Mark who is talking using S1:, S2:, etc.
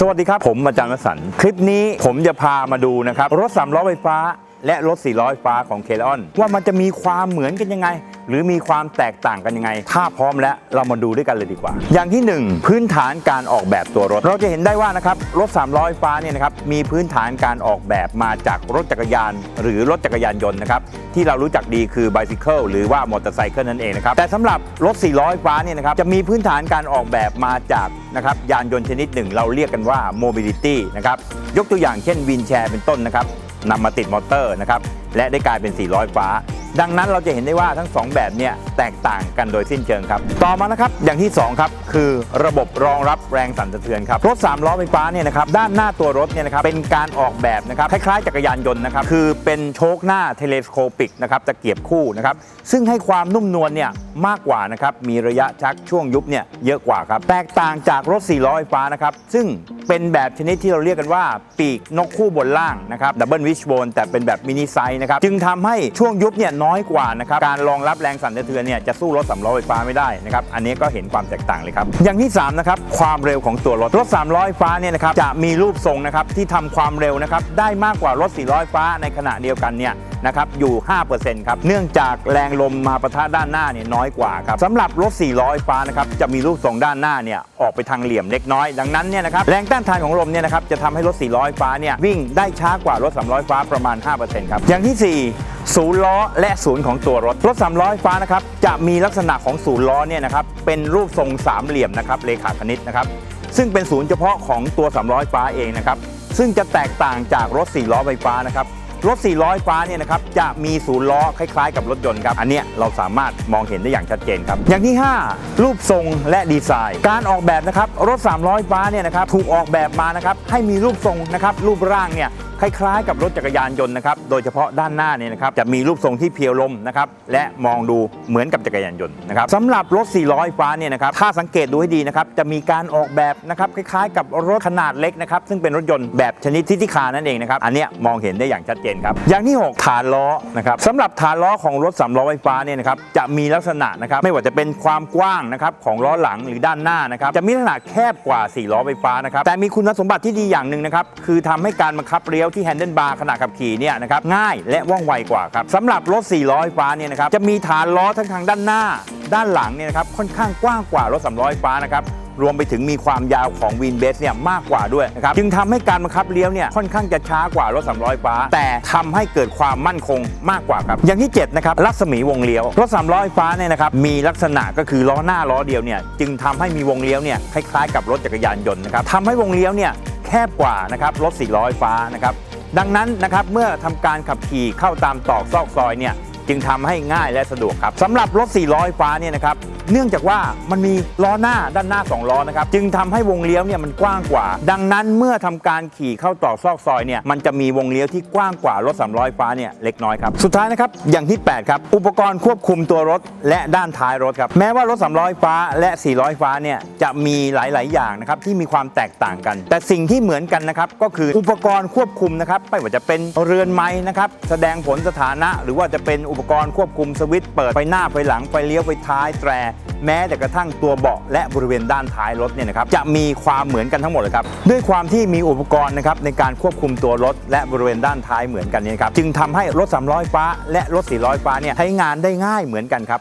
S1: สวัสดีครับ ผมอาจารย์วสันต์คลิปนี้ผมจะพามาดูนะครับ รถสามล้อไฟฟ้า และรถสี่ล้อไฟฟ้าของเคลออนว่ามันจะมีความเหมือนกันยังไง หรือมีความแตกต่างกันยังไง ถ้าพร้อมแล้วเรามาดูด้วยกันเลยดีกว่า อย่างที่หนึ่งพื้นฐานการออกแบบตัวรถ เราจะเห็นได้ว่านะครับรถ3ล้อไฟฟ้าเนี่ยนะครับมีพื้นฐานการออกแบบมาจากรถจักรยาน หรือรถจักรยานยนต์นะครับที่เรารู้จักดีคือ bicycle หรือว่ามอเตอร์ไซค์นั่นเองนะครับแต่สำหรับรถ4ล้อไฟฟ้าเนี่ยนะครับจะมีพื้นฐานการออกแบบมาจากนะครับยานยนต์ชนิดหนึ่ง เราเรียกกันว่า mobility นะครับยกตัวอย่างเช่นวินแชร์เป็นต้นนะครับ นำมาติดมอเตอร์นะครับและได้กลายเป็น400ฟ้า ดังนั้นเราจะเห็นได้ว่าทั้ง 2 แบบเนี่ยแตกต่างกันโดยสิ้นเชิงครับ ต่อมานะครับอย่างที่ 2 ครับ คือระบบรองรับแรงสั่นสะเทือนครับรถ3ล้อไฟฟ้าเนี่ยนะครับด้านหน้าตัวรถเนี่ยนะครับเป็นการออกแบบนะครับคล้ายๆจักรยานยนต์นะครับคือเป็นโชคหน้าเทเลสโคปิกนะครับตะเกียบคู่นะครับซึ่งให้ความนุ่มนวลเนี่ยมากกว่านะครับมีระยะชักช่วงยุบเนี่ยเยอะกว่าครับแตกต่างจากรถ4ล้อไฟฟ้านะครับซึ่งเป็นแบบชนิดที่เราเรียกกันว่า ปีกนกคู่บนล่างนะครับดับเบิลวิชโบนแต่เป็นแบบมินิไซส์นะครับจึงทำให้ช่วงยุบเนี่ยน้อย้อยกว่านะครับการรองรับแรงสั่นสะเทือนเนี่ยจะสู้รถสามล้อไฟฟ้าไม่ได้นะครับอันนี้ก็เห็นความแตกต่างเลยครับอย่างที่3นะครับความเร็วของตัวรถรถ3ล้อไฟฟ้าเนี่ยนะครับจะมีรูปทรงนะครับที่ทำความเร็วนะครับได้มากกว่ารถ4ล้อไฟฟ้าในขณะเดียวกันเนี่ยนะครับอยู่ 5%ครับเนื่องจากแรงลมมาปะทะด้านหน้าเนี่ยน้อยกว่าครับสำหรับรถ4ล้อไฟฟ้านะครับจะมีรูปทรงด้านหน้าเนี่ยออกไปทางเหลี่ยมเล็กน้อยดังนั้นเนี่ยนะครับแรงต้านทานของลมเนี่ยนะครับจะทำให้รถ4ล้อไฟฟ้าเนี่ยวิ่งได้ช้ากว่ารถ3ล้อไฟฟ้าประมาณ 5%ครับอย่างที่ 4 ศูนย์ล้อและศูนย์ของตัวรถ รถ3ล้อไฟฟ้านะครับจะมีลักษณะของศูนย์ล้อเนี่ยนะครับเป็นรูปทรงสามเหลี่ยมนะครับเลขาคณิตนะครับซึ่งเป็นศูนย์เฉพาะของตัว3ล้อไฟฟ้าเองนะครับซึ่งจะแตกต่างจากรถ4ล้อไฟฟ้านะครับรถ4ล้อไฟฟ้าเนี่ยนะครับจะมีศูนย์ล้อคล้ายๆ กับรถยนต์ครับอันเนี้ยเราสามารถมองเห็นได้อย่างชัดเจนครับ อย่างที่ 5 รูปทรงและดีไซน์ การออกแบบนะครับรถ3ล้อไฟฟ้าเนี่ยนะครับถูกออกแบบมานะครับให้มีรูปทรงนะครับรูปร่างเนี่ย คล้ายๆ กับรถจักรยานยนต์นะครับ โดยเฉพาะด้านหน้าเนี่ยนะครับจะมีรูปทรงที่เพียวลมนะครับและมองดูเหมือนกับจักรยานยนต์นะครับสำหรับรถ 4 ล้อฟ้าเนี่ยนะครับถ้าสังเกตดูให้ดีนะครับจะมีการออกแบบนะครับคล้ายๆ กับรถขนาดเล็กนะครับซึ่งเป็นรถยนต์แบบชนิดทิติคานั่นเองนะครับอันเนี้ยมองเห็นได้อย่างชัดเจนครับอย่างที่ 6 ฐานล้อนะครับสำหรับฐานล้อของรถสามล้อไฟฟ้าเนี่ยนะครับจะมีลักษณะนะครับไม่ว่าจะเป็นความกว้างนะครับของล้อหลังหรือด้านหน้านะครับจะมีลักษณะแคบกว่า 4 ล้อไฟฟ้านะครับแต่มีคุณสมบัติที่ดีอย่างหนึ่งนะครับคือทำให้การบังคับเลี้ยวที่แฮนเดิลบาร์ขณะขับขี่เนี่ยนะครับง่ายและว่องไวกว่าครับสำหรับรถ 4 ล้อไฟฟ้าเนี่ยนะครับจะมีฐานล้อทั้งทางด้านหน้า ด้านหลังเนี่ยนะครับค่อนข้างกว้างกว่ารถสามล้อไฟฟ้านะครับรวมไปถึงมีความยาวของวีนเบสเนี่ยมากกว่าด้วยนะครับจึงทำให้การบังคับเลี้ยวเนี่ยค่อนข้างจะช้ากว่ารถ300ฟ้า แต่ทำให้เกิดความมั่นคงมากกว่าครับ อย่างที่7นะครับรัศมีวงเลี้ยวรถ300ฟ้าเนี่ยนะครับมีลักษณะก็คือล้อหน้าล้อเดียวเนี่ยจึงทำให้มีวงเลี้ยวเนี่ยคล้ายๆกับรถจักรยานยนต์นะครับทำให้วงเลี้ยวเนี่ย แคบกว่านะครับรถ400 ฟ้านะครับดังนั้นนะครับเมื่อทำการขับขี่เข้าตามตอกซอกซอยเนี่ย จึงทำให้ง่ายและสะดวกครับสำหรับรถ 4 ล้อไฟฟ้าเนี่ยนะครับเนื่องจากว่ามันมีล้อหน้าด้านหน้า 2 ล้อนะครับจึงทำให้วงเลี้ยวเนี่ยมันกว้างกว่า ดังนั้นเมื่อทำการขี่เข้าต่อกซอกซอยเนี่ยมันจะมีวงเลี้ยวที่กว้างกว่ารถ3ล้อไฟฟ้าเนี่ยเล็กน้อยครับสุดท้ายนะครับอย่างที่ 8 ครับ อุปกรณ์ควบคุมตัวรถและด้านท้ายรถครับแม้ว่ารถ3ล้อไฟฟ้าและ4ล้อไฟฟ้าเนี่ยจะมีหลาย ๆ อย่างนะครับที่มีความแตกต่างกัน แต่สิ่งที่เหมือนกันนะครับก็คืออุปกรณ์ควบคุมนะครับไม่ว่าจะเป็นเรือนไม้นะครับแสดงผลสถานะ หรือว่าจะเป็นอุปปกรณ์ควบคุมสวิตช์เปิดไฟหน้าไฟหลังไฟเลี้ยวไฟท้ายแตร แม้แต่กระทั่งตัวเบาะและบริเวณด้านท้ายรถเนี่ยนะครับจะมีความเหมือนกันทั้งหมดเลยครับด้วยความที่มีอุปกรณ์นะครับในการควบคุมตัวรถ และบริเวณด้านท้ายเหมือนกันเนี่ยครับจึงทำให้รถ300ฟ้า และรถ400ฟ้าเนี่ยใช้งานได้ง่ายเหมือนกันครับ